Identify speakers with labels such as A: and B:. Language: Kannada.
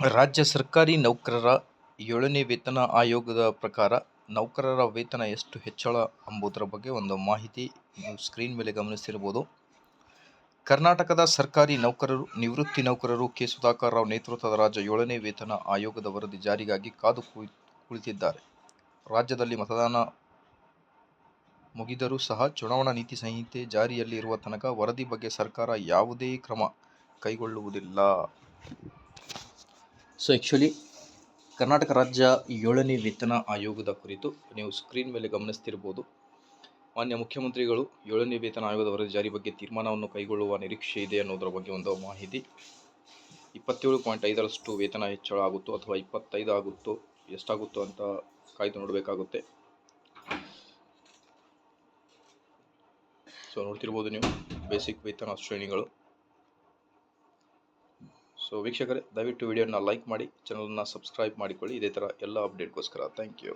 A: ರಾಜ್ಯ ಸರ್ಕಾರಿ ನೌಕರರ ಏಳನೇ ವೇತನ ಆಯೋಗದ ಪ್ರಕಾರ ನೌಕರರ ವೇತನ ಎಷ್ಟು ಹೆಚ್ಚಳ ಎಂಬುದರ ಬಗ್ಗೆ ಒಂದು ಮಾಹಿತಿ ನೀವು ಸ್ಕ್ರೀನ್ ಮೇಲೆ ಗಮನಿಸಿರ್ಬೋದು ಕರ್ನಾಟಕದ ಸರ್ಕಾರಿ ನೌಕರರು, ನಿವೃತ್ತಿ ನೌಕರರು ಕೆ. ಸುಧಾಕರ್ ರಾವ್ ನೇತೃತ್ವದ ರಾಜ್ಯ ಏಳನೇ ವೇತನ ಆಯೋಗದ ವರದಿ ಜಾರಿಗಾಗಿ ಕಾದು ಕುಳಿ, ಕುಳಿತಿದ್ದಾರೆ. ರಾಜ್ಯದಲ್ಲಿ ಮತದಾನ ಮುಗಿದರೂ ಸಹ ಚುನಾವಣಾ ನೀತಿ ಸಂಹಿತೆ ಜಾರಿಯಲ್ಲಿ ಇರುವ ತನಕ ವರದಿ ಬಗ್ಗೆ ಸರ್ಕಾರ ಯಾವುದೇ ಕ್ರಮ ಕೈಗೊಳ್ಳುವುದಿಲ್ಲ. ಸೊ ಆ್ಯಕ್ಚುಲಿ ಕರ್ನಾಟಕ ರಾಜ್ಯ ಏಳನೇ ವೇತನ ಆಯೋಗದ ಕುರಿತು ನೀವು ಸ್ಕ್ರೀನ್ ಮೇಲೆ ಗಮನಿಸ್ತಿರ್ಬೋದು. ಮಾನ್ಯ ಮುಖ್ಯಮಂತ್ರಿಗಳು, ಏಳನೇ ವೇತನ ಆಯೋಗದ ವರದಿ ಜಾರಿ ಬಗ್ಗೆ ತೀರ್ಮಾನವನ್ನು ಕೈಗೊಳ್ಳುವ ನಿರೀಕ್ಷೆ ಇದೆ ಅನ್ನೋದರ ಬಗ್ಗೆ ಒಂದು ಮಾಹಿತಿ. ಇಪ್ಪತ್ತೇಳು ಪಾಯಿಂಟ್ ಐದರಷ್ಟು ವೇತನ ಹೆಚ್ಚಳ ಆಗುತ್ತೋ ಅಥವಾ ಇಪ್ಪತ್ತೈದು ಆಗುತ್ತೋ, ಎಷ್ಟಾಗುತ್ತೋ ಅಂತ ಕಾಯ್ದು ನೋಡಬೇಕಾಗುತ್ತೆ. ಸೊ ನೋಡ್ತಿರ್ಬೋದು ನೀವು ಬೇಸಿಕ್ ವೇತನ ಶ್ರೇಣಿಗಳು. ಸೊ ವೀಕ್ಷಕರೇ, ದಯವಿಟ್ಟು ವಿಡಿಯೋನ ಲೈಕ್ ಮಾಡಿ ಚಾನಲನ್ನು ಸಬ್ಸ್ಕ್ರೈಬ್ ಮಾಡಿಕೊಳ್ಳಿ. ಇದೇ ಥರ ಎಲ್ಲ ಅಪ್ಡೇಟ್ಗೋಸ್ಕರ ಥ್ಯಾಂಕ್ ಯು